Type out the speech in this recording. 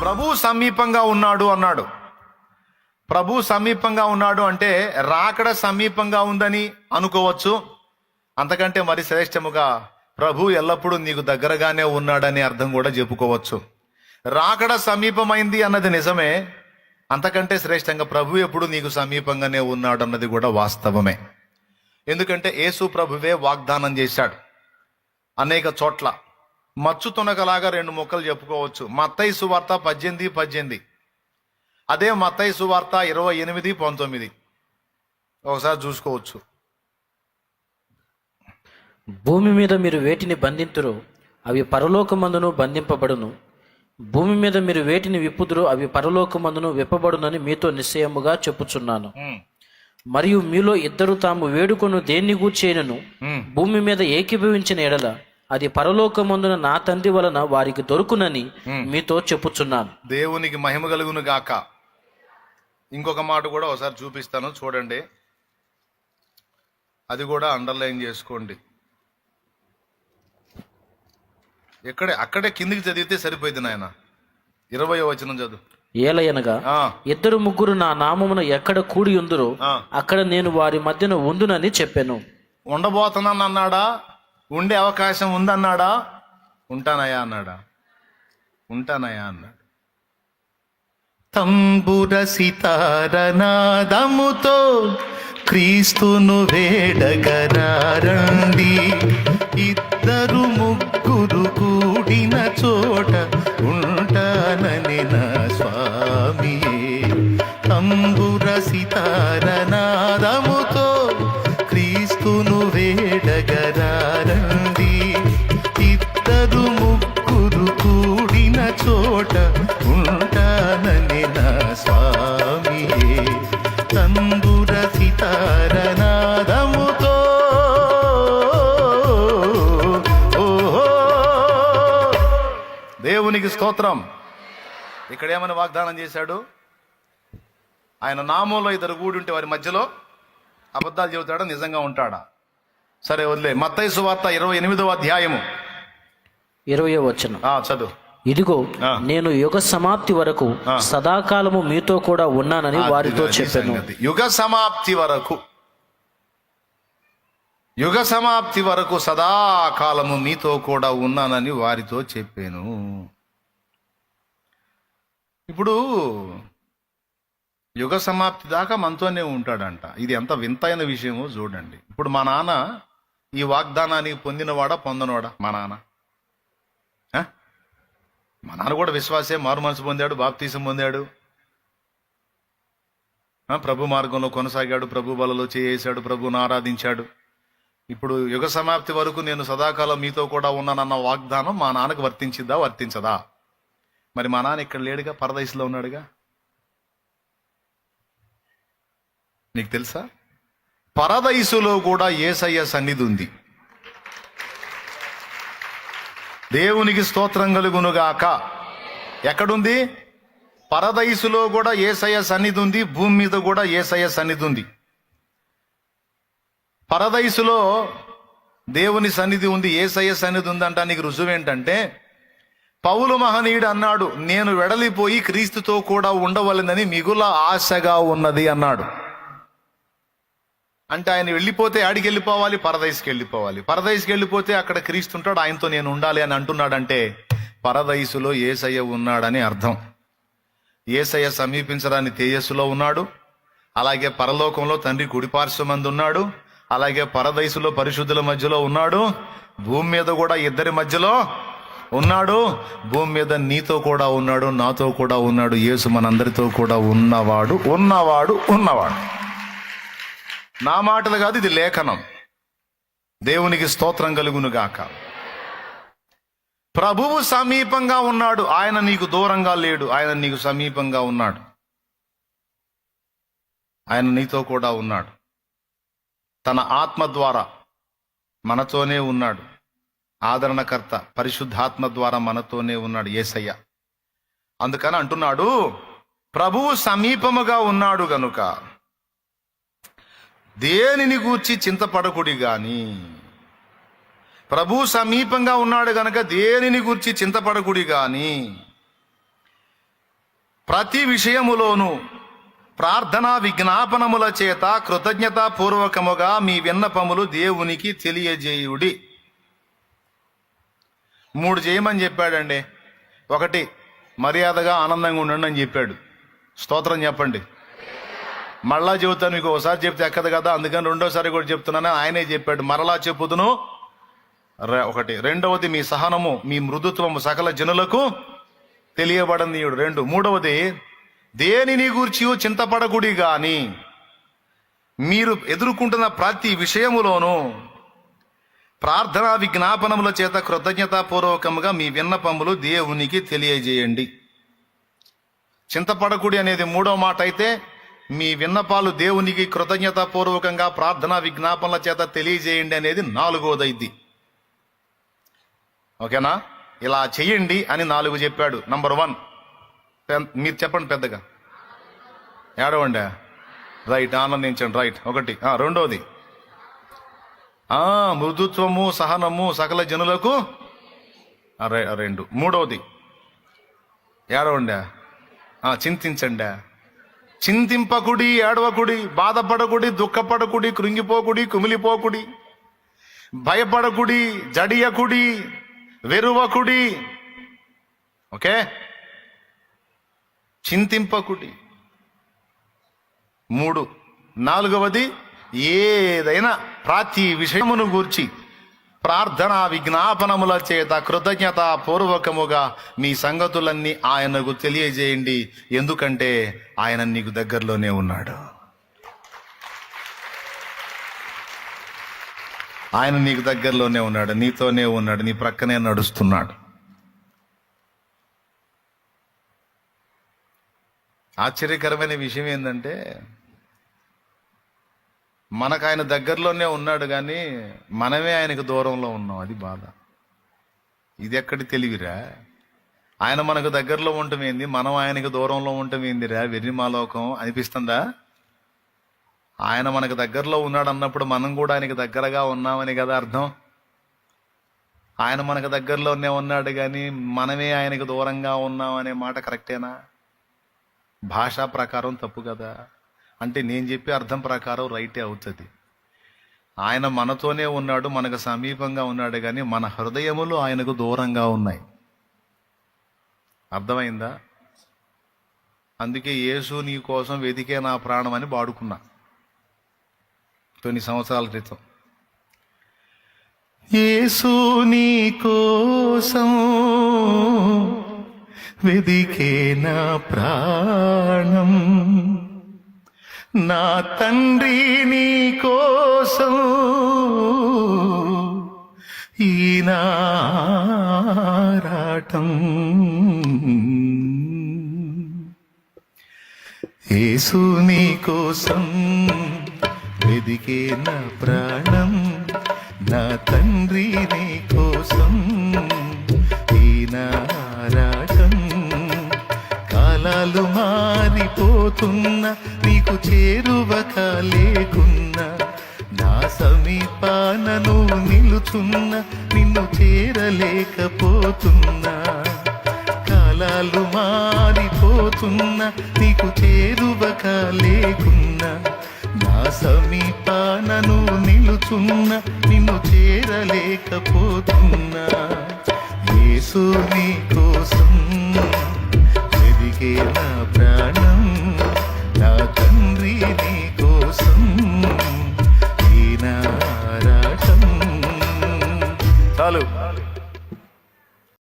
ప్రభు సమీపంగా ఉన్నాడు అన్నాడు. ప్రభు సమీపంగా ఉన్నాడు అంటే రాకడ సమీపంగా ఉందని అనుకోవచ్చు. అంతకంటే మరి శ్రేష్టముగా ప్రభు ఎల్లప్పుడూ నీకు దగ్గరగానే ఉన్నాడని అర్థం కూడా చెప్పుకోవచ్చు. రాకడ సమీపమైంది అన్నది నిజమే. అంతకంటే శ్రేష్టంగా ప్రభు ఎప్పుడు నీకు సమీపంగానే ఉన్నాడు అన్నది కూడా వాస్తవమే. ఎందుకంటే యేసు ప్రభువే వాగ్దానం చేశాడు. అనేక చోట్ల మచ్చు తునకలాగా రెండు ముక్కలు చెప్పుకోవచ్చు. మత్తయి సువార్త పద్దెనిమిది పద్దెనిమిది. అదే మత్తయి సువార్త ఇరవై ఎనిమిది పంతొమ్మిది. ఒకసారి చూసుకోవచ్చు. భూమి మీద మీరు వేటిని బంధింతురో అవి పరలోకమందును బంధింపబడును. భూమి మీద మీరు వేటిని విప్పుదురో అవి పరలోకమందును విప్పబడునని మీతో నిశ్చయముగా చెప్పుచున్నాను. మరియు మీలో ఇద్దరు తాము వేడుకొను దేన్ని గూర్చేనను? ఉమ్. భూమి మీద ఏకీభవించిన ఎడల అది పరలోకమందున నా తండ్రి వలన వారికి దొరుకునని మీతో చెప్పుచున్నాను. దేవునికి మహిమ కలుగును గాక. ఇంకొక మాట కూడా ఒకసారి చూపిస్తాను చూడండి. అది కూడా అండర్లైన్ చేసుకోండి. ఎక్కడే అక్కడే కిందికి చదివితే సరిపోయింది నాయన. ఇరవై వచనం చదువు. ఏలయనగా ఇద్దరు ముగ్గురు నా నామమున ఎక్కడ కూడి ఉందురో. అక్కడ నేను వారి మధ్యన ఉందునని చెప్పాను. ఉండబోతున్నాను అన్నాడా ఉండే అవకాశం ఉందన్నాడా? ఉంటానయా అన్నాడా? ఉంటానయా అన్నాడు. తంబుర సితారనాదముతో క్రీస్తును వేడగరారండి. ఇద్దరు ముగ్గురు కూడిన చోట ఉంటానని నా స్వామియే. తంబుర సితారనాదము చోట ఉంటానని నా స్వామియే తంబుర సితారనాదముతో. దేవునికి స్తోత్రం. ఇక్కడ ఏమని వాగ్దానం చేశాడు? ఆయన నామంలో ఇద్దరు కూడి ఉంటే వారి మధ్యలో అబద్ధాలు చెబుతాడా? నిజంగా ఉంటాడా? సరే వదిలే. మత్తయి సువార్త ఇరవై ఎనిమిదవ అధ్యాయము. ఇరవయో వచనం. ఆ చదువు. ఇదిగో. నేను యుగ సమాప్తి వరకు సదాకాలము మీతో కూడా ఉన్నానని వారితో చెప్పాను. యుగ సమాప్తి వరకు. యుగ సమాప్తి వరకు సదాకాలము మీతో కూడా ఉన్నానని వారితో చెప్పాను. ఇప్పుడు యుగ సమాప్తి దాకా మనతోనే ఉంటాడంట. ఇది ఎంత వింతైన విషయమో చూడండి. ఇప్పుడు మా నాన్న ఈ వాగ్దానానికి పొందినవాడా పొందనవాడా మా నాన్న? మా నాన్న కూడా విశ్వాసే మారు మనసు పొందాడు బాప్తీసం పొందాడు. ప్రభు మార్గంలో కొనసాగాడు ప్రభు బలలో చేసాడు ప్రభుని ఆరాధించాడు. ఇప్పుడు యుగ సమాప్తి వరకు నేను సదాకాలం మీతో కూడా ఉన్నానన్న వాగ్దానం మా నాన్నకు వర్తించిద్దా వర్తించదా? మరి మా నాన్న ఇక్కడ లేడుగా పరదేశంలో ఉన్నాడుగా? నీకు తెలుసా? పరదైసులో కూడా ఏసయ్య సన్నిధి ఉంది. దేవునికి స్తోత్రం కలుగునుగాక. ఎక్కడుంది? పరదైసులో కూడా ఏసయ సన్నిధి ఉంది భూమి మీద కూడా ఏసయ సన్నిధి ఉంది. పరదైసులో దేవుని సన్నిధి ఉంది ఏసయ సన్నిధి ఉంది నీకు రుజువు ఏంటంటే పౌలు మహనీయుడు అన్నాడు నేను వెడలిపోయి క్రీస్తుతో కూడా ఉండవలనని మిగుల ఆశగా ఉన్నది అన్నాడు. అంటే ఆయన వెళ్ళిపోతే ఆడికి వెళ్ళిపోవాలి పరదైస్కి వెళ్ళిపోవాలి పరదైస్కి వెళ్ళిపోతే అక్కడ క్రీస్తు ఉంటాడు ఆయనతో నేను ఉండాలి అని అంటున్నాడంటే పరదైసులో ఏసయ్య ఉన్నాడని అర్థం. ఏసయ్య సమీపించడానికి తేజస్సులో ఉన్నాడు. అలాగే పరలోకంలో తండ్రి కుడిపార్శ్వమందు ఉన్నాడు అలాగే పరదైసులో పరిశుద్ధుల మధ్యలో ఉన్నాడు. భూమి మీద కూడా ఇద్దరి మధ్యలో ఉన్నాడు. భూమి మీద నీతో కూడా ఉన్నాడు నాతో కూడా ఉన్నాడు యేసు మనందరితో కూడా ఉన్నవాడు ఉన్నవాడు ఉన్నవాడు. నా మాటలు కాదు ఇది లేఖనం. దేవునికి స్తోత్రం కలుగును గాక. ప్రభువు సమీపంగా ఉన్నాడు. ఆయన నీకు దూరంగా లేడు. ఆయన నీకు సమీపంగా ఉన్నాడు. ఆయన నీతో కూడా ఉన్నాడు. తన ఆత్మ ద్వారా మనతోనే ఉన్నాడు. ఆదరణకర్త పరిశుద్ధాత్మ ద్వారా మనతోనే ఉన్నాడు ఏసయ్య. అందుకని అంటున్నాడు ప్రభువు సమీపముగా ఉన్నాడు గనుక దేనిని గూర్చి చింతపడకుడి గాని? ప్రభు సమీపంగా ఉన్నాడు గనక దేనిని గూర్చి చింతపడకుడి గాని? ప్రతి విషయములోనూ ప్రార్థనా విజ్ఞాపనముల చేత కృతజ్ఞతాపూర్వకముగా మీ విన్నపములు దేవునికి తెలియజేయుడి. మూడు చేయమని చెప్పాడండి. ఒకటి మర్యాదగా ఆనందంగా ఉండండి అని చెప్పాడు. స్తోత్రం చెప్పండి. మళ్ళా చెబుతాను మీకు ఒకసారి చెప్తే ఎక్కదు కదా అందుకని రెండోసారి కూడా చెప్తున్నాను. ఆయనే చెప్పాడు మరలా చెప్పుదును. ఒకటి. రెండవది మీ సహనము మీ మృదుత్వము సకల జనులకు తెలియబడనీయుడు రెండు. మూడవది దేనిని గూర్చి చింతపడకుడి గాని మీరు ఎదుర్కొంటున్న ప్రతి విషయములోనూ ప్రార్థనా విజ్ఞాపనముల చేత కృతజ్ఞతాపూర్వకముగా మీ విన్నపములు దేవునికి తెలియజేయండి. చింతపడకుడి అనేది మూడో మాట అయితే మీ విన్నపాలు దేవునికి కృతజ్ఞతాపూర్వకంగా ప్రార్థనా విజ్ఞాపనల చేత తెలియజేయండి అనేది నాలుగోదైద్ది. ఓకేనా? ఇలా చెయ్యండి అని నాలుగు చెప్పాడు. నంబర్ వన్ మీరు చెప్పండి పెద్దగా. ఏడవండి? రైట్ ఆనందించండి. రైట్ ఒకటి. రెండోది. మృదుత్వము సహనము సకల జనులకు రెండు. మూడవది ఏడవండి? చింతించండి? చింతింపకుడి ఏడవకుడి బాధపడకుడి దుఃఖపడకుడి కృంగిపోకుడి కుమిలిపోకుడి భయపడకుడి జడియకుడి వెరువకుడి. ఓకే? చింతింపకుడి. మూడు. నాలుగవది ఏదైనా ప్రతి విషయమును గూర్చి. ప్రార్థన విజ్ఞాపనముల చేత కృతజ్ఞత పూర్వకముగా మీ సంగతులన్నీ ఆయనకు తెలియజేయండి. ఎందుకంటే ఆయన నీకు దగ్గరలోనే ఉన్నాడు. ఆయన నీకు దగ్గరలోనే ఉన్నాడు. నీతోనే ఉన్నాడు. నీ ప్రక్కనే నడుస్తున్నాడు. ఆశ్చర్యకరమైన విషయం ఏంటంటే మనకు ఆయన దగ్గరలోనే ఉన్నాడు కానీ మనమే ఆయనకు దూరంలో ఉన్నాం అది బాధ. ఇది ఎక్కడి తెలివిరా? ఆయన మనకు దగ్గరలో ఉండటం ఏంది మనం ఆయనకు దూరంలో ఉండటం ఏందిరా వెర్రిమాలోకం అనిపిస్తుందా? ఆయన మనకు దగ్గరలో ఉన్నాడు అన్నప్పుడు మనం కూడా ఆయనకు దగ్గరగా ఉన్నామని కదా అర్థం? ఆయన మనకు దగ్గరలోనే ఉన్నాడు కానీ మనమే ఆయనకు దూరంగా ఉన్నామనే మాట కరెక్టేనా? భాషా ప్రకారం తప్పు కదా. అంటే నేను చెప్పే అర్థం ప్రకారం రైటే అవుతుంది. ఆయన మనతోనే ఉన్నాడు మనకు సమీపంగా ఉన్నాడు కానీ మన హృదయములు ఆయనకు దూరంగా ఉన్నాయి. అర్థమైందా? అందుకే యేసు నీ కోసం వెతికే నా ప్రాణం అని వాడుకున్నా. కొన్ని సంవత్సరాల క్రితం. యేసు నీ కోసం వెదికే నా ప్రాణం. నా తండ్రి నీ కోసం ఈనారాటం. యేసు నీ కోసం వెదికే నా ప్రాణం నా తండ్రి నీ పోతున్నా నీకు చేరువక లేకున్నా నా సమీపానను నిలుచున్న నిన్ను చేరలేకపోతున్నా కాలాలు మారిపోతున్నా నీకు చేరువక లేకున్నా నా సమీపానను నిలుచున్న నిన్ను చేరలేకపోతున్నా. యేసు నీ కోసం ఎదిగే నా ప్రాణం. కోసం ఈనారాటం చాలు